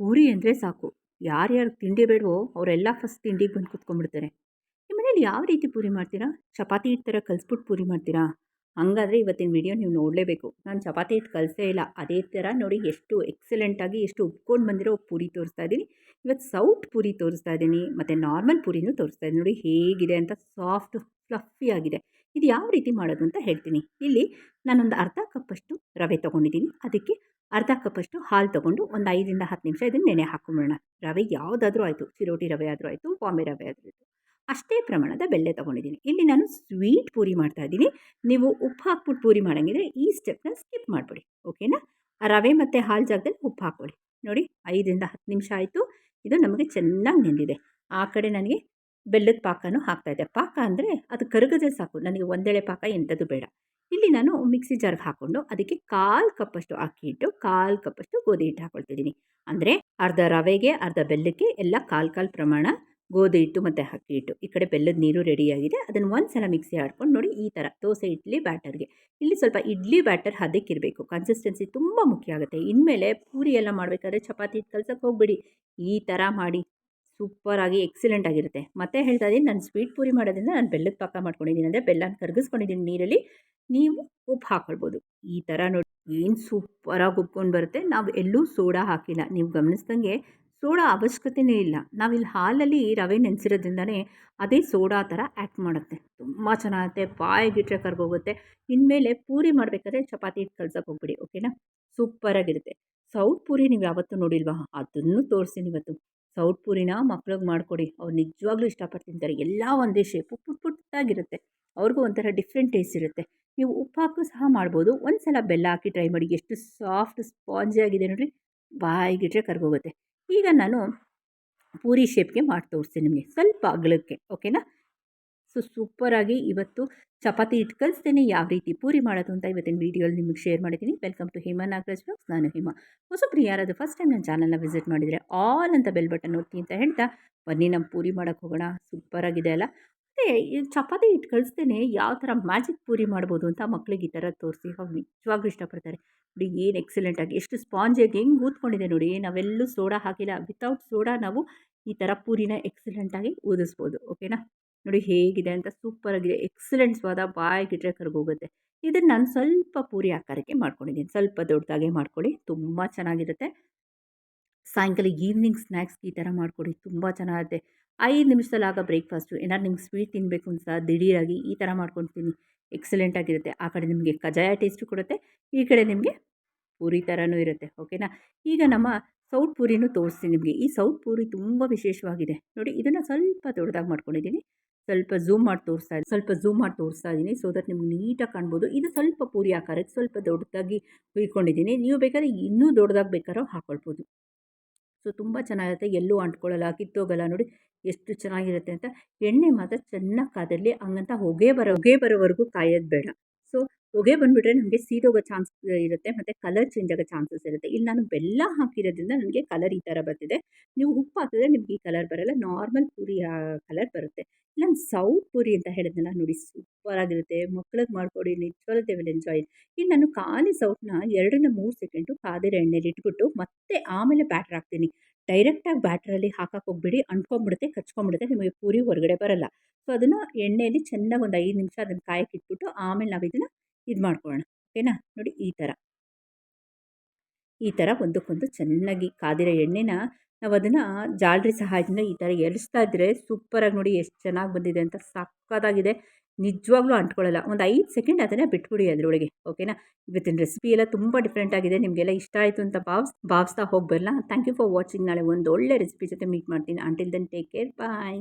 ಪೂರಿ ಅಂದರೆ ಸಾಕು. ಯಾರ್ಯಾರು ತಿಂಡಿ ಬೇಡವೋ ಅವರೆಲ್ಲ ಫಸ್ಟ್ ತಿಂಡಿಗೆ ಬಂದು ಕೂತ್ಕೊಂಡ್ಬಿಡ್ತಾರೆ. ನಿಮ್ಮ ಮನೇಲಿ ಯಾವ ರೀತಿ ಪೂರಿ ಮಾಡ್ತೀರಾ? ಚಪಾತಿ ಹಿಟ್ಟು ಥರ ಕಲಿಸ್ಬಿಟ್ಟು ಪೂರಿ ಮಾಡ್ತೀರಾ? ಹಾಗಾದರೆ ಇವತ್ತಿನ ವಿಡಿಯೋ ನೀವು ನೋಡಲೇಬೇಕು. ನಾನು ಚಪಾತಿ ಹಿಟ್ಟು ಕಲಿಸೇ ಇಲ್ಲ. ಅದೇ ಥರ ನೋಡಿ ಎಷ್ಟು ಎಕ್ಸಲೆಂಟಾಗಿ ಎಷ್ಟು ಉಪ್ಕೊಂಡು ಬಂದಿರೋ ಪೂರಿ ತೋರಿಸ್ತಾ ಇದ್ದೀನಿ ಇವತ್ತು ಸೌಟ್ ಪೂರಿ ತೋರಿಸ್ತಾ ಇದ್ದೀನಿ ಮತ್ತು ನಾರ್ಮಲ್ ಪೂರಿನೂ ತೋರಿಸ್ತಾ ಇದ್ದೀನಿ ನೋಡಿ ಹೇಗಿದೆ ಅಂತ ಸಾಫ್ಟ್ ಫ್ಲಫಿ ಆಗಿದೆ. ಇದು ಯಾವ ರೀತಿ ಮಾಡೋದು ಅಂತ ಹೇಳ್ತೀನಿ. ಇಲ್ಲಿ ನಾನೊಂದು ಅರ್ಧ ಕಪ್ಪಷ್ಟು ರವೆ ತೊಗೊಂಡಿದ್ದೀನಿ ಅದಕ್ಕೆ ಅರ್ಧ ಕಪ್ಪಷ್ಟು ಹಾಲು ತಗೊಂಡು ಒಂದು ಐದರಿಂದ ಹತ್ತು ನಿಮಿಷ ಇದನ್ನು ನೆನೆ ಹಾಕೊಂಬಿಡೋಣ. ರವೆ ಯಾವುದಾದ್ರೂ ಆಯಿತು, ಚಿರೋಟಿ ರವೆ ಆದರೂ ಆಯಿತು, ಬಾಂಬೆ ರವೆ ಆದರೂ ಆಯಿತು. ಅಷ್ಟೇ ಪ್ರಮಾಣದ ಬೆಲ್ಲೆ ತೊಗೊಂಡಿದ್ದೀನಿ. ಇಲ್ಲಿ ನಾನು ಸ್ವೀಟ್ ಪೂರಿ ಮಾಡ್ತಾ ಇದ್ದೀನಿ. ನೀವು ಉಪ್ಪು ಹಾಕ್ಬಿಟ್ಟು ಪೂರಿ ಮಾಡೋಂಗಿದ್ರೆ ಈ ಸ್ಟೆಪ್ನ ಸ್ಕಿಪ್ ಮಾಡಿಬಿಡಿ ಓಕೆನಾ ಆ ರವೆ ಮತ್ತು ಹಾಲು ಜಾಗದಲ್ಲಿ ಉಪ್ಪು ಹಾಕ್ಕೊಳ್ಳಿ. ನೋಡಿ, ಐದರಿಂದ ಹತ್ತು ನಿಮಿಷ ಆಯಿತು. ಇದು ನಮಗೆ ಚೆನ್ನಾಗಿ ನೆಂದಿದೆ. ಆ ಕಡೆ ನನಗೆ ಬೆಲ್ಲದ ಪಾಕನೂ ಇದೆ. ಪಾಕ ಅಂದರೆ ಅದು ಕರಗದೆ ಸಾಕು. ನನಗೆ ಒಂದೆಳೆ ಪಾಕ ಎಂಥದ್ದು ಬೇಡ. ಇಲ್ಲಿ ನಾನು ಮಿಕ್ಸಿ ಜಾರ್ಗೆ ಹಾಕ್ಕೊಂಡು ಅದಕ್ಕೆ ಕಾಲು ಕಪ್ಪಷ್ಟು ಅಕ್ಕಿ ಹಿಟ್ಟು, ಕಾಲು ಕಪ್ಪಷ್ಟು ಗೋಧಿ ಹಿಟ್ಟು ಹಾಕ್ಕೊಳ್ತಿದ್ದೀನಿ ಅಂದರೆ ಅರ್ಧ ರವೆಗೆ, ಅರ್ಧ ಬೆಲ್ಲಕ್ಕೆ ಎಲ್ಲ ಕಾಲು ಕಾಲು ಪ್ರಮಾಣ ಗೋಧಿ ಹಿಟ್ಟು ಮತ್ತು ಅಕ್ಕಿ ಹಿಟ್ಟು. ಈ ಕಡೆ ಬೆಲ್ಲದ ನೀರು ರೆಡಿಯಾಗಿದೆ ಅದನ್ನು ಒಂದು ಸಲ ಮಿಕ್ಸಿ ಆಡ್ಕೊಂಡು ನೋಡಿ ಈ ಥರ ದೋಸೆ, ಇಡ್ಲಿ ಬ್ಯಾಟರ್ಗೆ ಇಲ್ಲಿ ಸ್ವಲ್ಪ ಇಡ್ಲಿ, ಬ್ಯಾಟರ್ ಹದಕ್ಕಿರಬೇಕು ಕನ್ಸಿಸ್ಟೆನ್ಸಿ ತುಂಬ ಮುಖ್ಯ ಆಗುತ್ತೆ. ಇನ್ಮೇಲೆ ಪೂರಿ ಎಲ್ಲ ಮಾಡಬೇಕಾದ್ರೆ ಚಪಾತಿ ಹಿಟ್ಟು ಕಲ್ಸಕ್ಕೆ ಹೋಗ್ಬಿಡಿ. ಈ ಥರ ಮಾಡಿ. ಸೂಪರಾಗಿ ಎಕ್ಸಲೆಂಟ್ ಆಗಿರುತ್ತೆ. ಮತ್ತೆ ಹೇಳ್ತಾ ಇದ್ದೀನಿ, ನಾನು ಸ್ವೀಟ್ ಪೂರಿ ಮಾಡೋದ್ರಿಂದ ನಾನು ಬೆಲ್ಲದ ಪಾಕ ಮಾಡ್ಕೊಂಡಿದ್ದೀನಿ. ಅಂದರೆ ಬೆಲ್ಲನ ಕರಗಿಸ್ಕೊಂಡಿದ್ದೀನಿ ನೀರಲ್ಲಿ. ನೀವು ಉಪ್ಪು ಹಾಕ್ಕೊಳ್ಬೋದು ಈ ಥರ ನೋಡಿ, ಏನು ಸೂಪರಾಗಿ ಉಪ್ಕೊಂಡು ಬರುತ್ತೆ. ನಾವು ಎಲ್ಲೂ ಸೋಡಾ ಹಾಕಿಲ್ಲ. ನೀವು ಗಮನಿಸ್ದಂಗೆ ಸೋಡಾ ಅವಶ್ಯಕತೆಯೇ ಇಲ್ಲ. ನಾವಿಲ್ಲಿ ಹಾಲಲ್ಲಿ ರವೆ ನೆನೆಸಿರೋದ್ರಿಂದನೇ ಅದೇ ಸೋಡಾ ಥರ ಆ್ಯಕ್ಟ್ ಮಾಡುತ್ತೆ. ತುಂಬ ಚೆನ್ನಾಗುತ್ತೆ ಬಾಯಿಗಿಟ್ರೆ ಕರ್ಗೋಗುತ್ತೆ. ಇನ್ಮೇಲೆ ಪೂರಿ ಮಾಡಬೇಕಾದ್ರೆ ಚಪಾತಿ ಹಿಟ್ಟು ಕಲ್ಸೋಕೆ ಹೋಗ್ಬಿಡಿ, ಓಕೆನಾ? ಸೂಪರಾಗಿರುತ್ತೆ. ಸೌಟ್ ಪೂರಿ ನೀವು ಯಾವತ್ತೂ ನೋಡಿಲ್ವಾ? ಅದನ್ನು ತೋರಿಸ್ತೀನಿ ಇವತ್ತು. ಸೌಟ್ ಪೂರಿನ ಮಕ್ಳಿಗೆ ಮಾಡಿಕೊಡಿ. ಅವ್ರು ನಿಜವಾಗ್ಲೂ ಇಷ್ಟಪಟ್ಟು ತಿಂತಾರೆ ಎಲ್ಲ ಒಂದೇ ಶೇಪು ಪುಟ್ ಪುಟ್ಟಾಗಿರುತ್ತೆ ಅವ್ರಿಗೂ ಒಂಥರ ಡಿಫ್ರೆಂಟ್ ಟೇಸ್ಟ್ ಇರುತ್ತೆ. ನೀವು ಉಪ್ಪು ಹಾಕು ಸಹ ಮಾಡ್ಬೋದು. ಒಂದು ಸಲ ಬೆಲ್ಲ ಹಾಕಿ ಟ್ರೈ ಮಾಡಿ. ಎಷ್ಟು ಸಾಫ್ಟ್ ಸ್ಪಾಂಜಿ ಆಗಿದೆ ನೋಡಿರಿ. ಬಾಯಿಗಿಟ್ರೆ ಕರ್ಗೋಗುತ್ತೆ. ಈಗ ನಾನು ಪೂರಿ ಶೇಪ್ಗೆ ಮಾಡಿ ತೋರಿಸ್ತೀನಿ ನಿಮಗೆ. ಸ್ವಲ್ಪ ಅಗಲಕ್ಕೆ, ಓಕೆನಾ? ಸೊ ಸೂಪರಾಗಿ ಇವತ್ತು ಚಪಾತಿ ಇಟ್ಟು ಕಲಿಸ್ತೇನೆ. ಯಾವ ರೀತಿ ಪೂರಿ ಮಾಡೋದು ಅಂತ ಇವತ್ತಿನ ವೀಡಿಯೋಲಿ ನಿಮಗೆ ಶೇರ್ ಮಾಡಿದ್ದೀನಿ. Welcome to Hema Nagaraj blogs ನಾನು ಹೇಮಾ ಹೊಸಬ್ರು ಯಾರಾದರೂ ಫಸ್ಟ್ ಟೈಮ್ ನನ್ನ ಚಾನಲ್ನ ವಿಸಿಟ್ ಮಾಡಿದರೆ ಆಲ್ ಅಂತ ಬೆಲ್ ಬಟನ್ ಒತ್ತಿ ಅಂತ ಹೇಳ್ತಾ, ಬನ್ನಿ ನಮ್ಮ ಪೂರಿ ಮಾಡೋಕ್ಕೆ ಹೋಗೋಣ. ಸೂಪರಾಗಿದೆ ಅಲ್ಲ? ಮತ್ತು ಈ ಚಪಾತಿ ಹಿಟ್ಟು ಕಲಿಸ್ತೇನೆ ಯಾವ ಥರ ಮ್ಯಾಜಿಕ್ ಪೂರಿ ಮಾಡ್ಬೋದು ಅಂತ ಮಕ್ಳಿಗೆ ಈ ಥರ ತೋರಿಸಿ. ಅವ್ರು ನಿಜವಾಗ್ಲೂ ಇಷ್ಟಪಡ್ತಾರೆ. ನೋಡಿ ಏನು ಎಕ್ಸಲೆಂಟಾಗಿ ಎಷ್ಟು ಸ್ಪಾಂಜಿಯಾಗಿ ಹೆಂಗೆ ಊದ್ಕೊಂಡಿದೆ ನೋಡಿ. ನಾವೆಲ್ಲೂ ಸೋಡಾ ಹಾಕಿಲ್ಲ. ವಿತೌಟ್ ಸೋಡಾ ನಾವು ಈ ಥರ ಪೂರಿನ ಎಕ್ಸಲೆಂಟಾಗಿ ಊದಿಸ್ಬೋದು. ಓಕೆನಾ? ನೋಡಿ ಹೇಗಿದೆ ಅಂತ ಸೂಪರಾಗಿದೆ ಎಕ್ಸಲೆಂಟ್ ಸ್ವಾದ ಬಾಯಿಗಿಟ್ರೆ ಕರ್ಗೋಗುತ್ತೆ. ಇದನ್ನು ನಾನು ಸ್ವಲ್ಪ ಪೂರಿ ಆಕಾರಕ್ಕೆ ಮಾಡ್ಕೊಂಡಿದ್ದೀನಿ. ಸ್ವಲ್ಪ ದೊಡ್ಡದಾಗೆ ಮಾಡ್ಕೊಳ್ಳಿ. ತುಂಬ ಚೆನ್ನಾಗಿರುತ್ತೆ. ಸಾಯಂಕಾಲ ಈವ್ನಿಂಗ್ ಸ್ನ್ಯಾಕ್ಸ್ ಈ ಥರ ಮಾಡಿಕೊಡಿ. ತುಂಬ ಚೆನ್ನಾಗಿರುತ್ತೆ ಐದು ನಿಮಿಷದಲ್ಲಿ ಆಗ ಬ್ರೇಕ್ಫಾಸ್ಟು ಏನಾದ್ರು ನಿಮ್ಗೆ ಸ್ವೀಟ್ ತಿನ್ನಬೇಕು ಅಂತ ದಿಢೀರಾಗಿ ಈ ಥರ ಮಾಡ್ಕೊಳ್ತೀನಿ ಎಕ್ಸಲೆಂಟ್ ಆಗಿರುತ್ತೆ. ಆ ಕಡೆ ನಿಮಗೆ ಕಜಾಯ ಟೇಸ್ಟು ಕೊಡುತ್ತೆ, ಈ ಕಡೆ ನಿಮಗೆ ಪೂರಿ ಥರನೂ ಇರುತ್ತೆ ಓಕೆನಾ ಈಗ ನಮ್ಮ ಸೌಟ್ ಪೂರಿನೂ ತೋರಿಸ್ತೀನಿ ನಿಮಗೆ. ಈ ಸೌಟ್ ಪೂರಿ ತುಂಬ ವಿಶೇಷವಾಗಿದೆ. ನೋಡಿ, ಇದನ್ನು ಸ್ವಲ್ಪ ದೊಡ್ಡದಾಗಿ ಮಾಡ್ಕೊಂಡಿದ್ದೀನಿ. ಸ್ವಲ್ಪ ಝೂಮ್ ಮಾಡಿ ತೋರಿಸ್ತಾ ಇದ್ದೀನಿ ಸ್ವಲ್ಪ ಝೂಮ್ ಮಾಡಿ ತೋರಿಸ್ತಾ ಇದ್ದೀನಿ ಸೊ ದಟ್ ನಿಮ್ಗೆ ನೀಟಾಗಿ ಕಾಣ್ಬೋದು. ಇದು ಸ್ವಲ್ಪ ಪೂರಿ ಆಕಾರಕ್ಕೆ ಸ್ವಲ್ಪ ದೊಡ್ಡದಾಗಿ ಹುಯ್ಕೊಂಡಿದ್ದೀನಿ. ನೀವು ಬೇಕಾದ್ರೆ ಇನ್ನೂ ದೊಡ್ಡದಾಗಿ ಬೇಕಾದ್ರೂ ಹಾಕ್ಕೊಳ್ಬೋದು ಸೊ, ತುಂಬ ಚೆನ್ನಾಗಿರುತ್ತೆ. ಎಲ್ಲೂ ಅಂಟ್ಕೊಳ್ಳಲ್ಲ, ಕಿತ್ತೋಗಲ್ಲ ನೋಡಿ ಎಷ್ಟು ಚೆನ್ನಾಗಿರುತ್ತೆ ಅಂತ. ಎಣ್ಣೆ ಮಾತ್ರ ಚೆನ್ನಾಗಿ ಕಾದಲ್ಲಿ ಹಂಗಂತ ಹೊಗೆ ಬರೋ, ಹೊಗೆ ಬರೋವರೆಗೂ ಕಾಯೋದು ಬೇಡ. ಸೊ ಹೊಗೆ ಬಂದುಬಿಟ್ರೆ ನಮಗೆ ಸೀದೋಗೋ ಚಾನ್ಸ್ ಇರುತ್ತೆ. ಮತ್ತು ಕಲರ್ ಚೇಂಜ್ ಆಗೋ ಚಾನ್ಸಸ್ ಇರುತ್ತೆ. ಇಲ್ಲಿ ನಾನು ಬೆಲ್ಲ ಹಾಕಿರೋದ್ರಿಂದ ನನಗೆ ಕಲರ್ ಈ ಥರ ಬರ್ತಿದೆ. ನೀವು ಉಪ್ಪು ಹಾಕಿದ್ರೆ ನಿಮಗೆ ಈ ಕಲರ್ ಬರೋಲ್ಲ. ನಾರ್ಮಲ್ ಪೂರಿ ಕಲರ್ ಬರುತ್ತೆ. ಇಲ್ಲ ಸೌತ್ ಪೂರಿ ಅಂತ ಹೇಳಿದ್ನಲ್ಲ ನೋಡಿ ಸೂಪರ್ ಆಗಿರುತ್ತೆ. ಮಕ್ಳಿಗೆ ಮಾಡಿಕೊಡಿ, ನಿಜವಾಗ್ಲೂ ದೇ ವಿಲ್ ಎಂಜಾಯ್ ಇಲ್ಲಿ ನಾನು ಖಾಲಿ ಸೌಟ್ನ ಎರಡರಿಂದ ಮೂರು ಸೆಕೆಂಡು ಕಾದಿರೋ ಎಣ್ಣೆಲಿ ಇಟ್ಬಿಟ್ಟು ಮತ್ತೆ ಆಮೇಲೆ ಬ್ಯಾಟ್ರ್ ಹಾಕ್ತೀನಿ. ಡೈರೆಕ್ಟಾಗಿ ಬ್ಯಾಟ್ರಲ್ಲಿ ಹಾಕಕ್ಕೆ ಹೋಗ್ಬಿಡಿ. ಅಂಟ್ಕೊಂಬಿಡುತ್ತೆ ಕಚ್ಕೊಂಡ್ಬಿಡುತ್ತೆ. ನಿಮಗೆ ಪೂರಿ ಹೊರಗಡೆ ಬರಲ್ಲ. ಸೊ ಅದನ್ನು ಎಣ್ಣೆಯಲ್ಲಿ ಚೆನ್ನಾಗಿ ಒಂದು ಐದು ನಿಮಿಷ ಅದನ್ನು ಕಾಯಕ್ಕೆ ಇಟ್ಬಿಟ್ಟು ಆಮೇಲೆ ನಾವು ಇದನ್ನು ಇದು ಮಾಡ್ಕೊಳ್ಳೋಣ, ಓಕೆನಾ? ನೋಡಿ ಈ ಥರ. ಈ ಥರ ಒಂದಕ್ಕೊಂದು ಚೆನ್ನಾಗಿ ಕಾದಿರೋ ಎಣ್ಣೆನ ನಾವು ಅದನ್ನು ಜಾಲರಿ ಸಹಾಯದಿಂದ ಈ ಥರ ಎರಿಸ್ತಾ ಇದ್ದರೆ ಸೂಪರಾಗಿ ನೋಡಿ ಎಷ್ಟು ಚೆನ್ನಾಗಿ ಬಂದಿದೆ ಅಂತ ಸಕ್ಕತ್ತಾಗಿದೆ. ನಿಜವಾಗ್ಲೂ ಅಂಟ್ಕೊಳ್ಳಲ್ಲ. ಒಂದು ಐದು ಸೆಕೆಂಡ್ ಅದನ್ನು ಬಿಟ್ಬಿಡಿ ಅದರೊಳಗೆ, ಓಕೆನಾ? ಇವತ್ತಿನ ರೆಸಿಪಿ ಎಲ್ಲ ತುಂಬ ಡಿಫ್ರೆಂಟ್ ಆಗಿದೆ. ನಿಮಗೆಲ್ಲ ಇಷ್ಟ ಆಯಿತು ಅಂತ ಭಾವಿಸ್, ಭಾವಿಸ್ತಾ ಹೋಗಿ ಬರಲ್ಲ ಥ್ಯಾಂಕ್ ಯು ಫಾರ್ ವಾಚಿಂಗ್ ನಾಳೆ ಒಂದು ಒಳ್ಳೆ ರೆಸಿಪಿ ಜೊತೆ ಮೀಟ್ ಮಾಡ್ತೀನಿ. Until then take care bye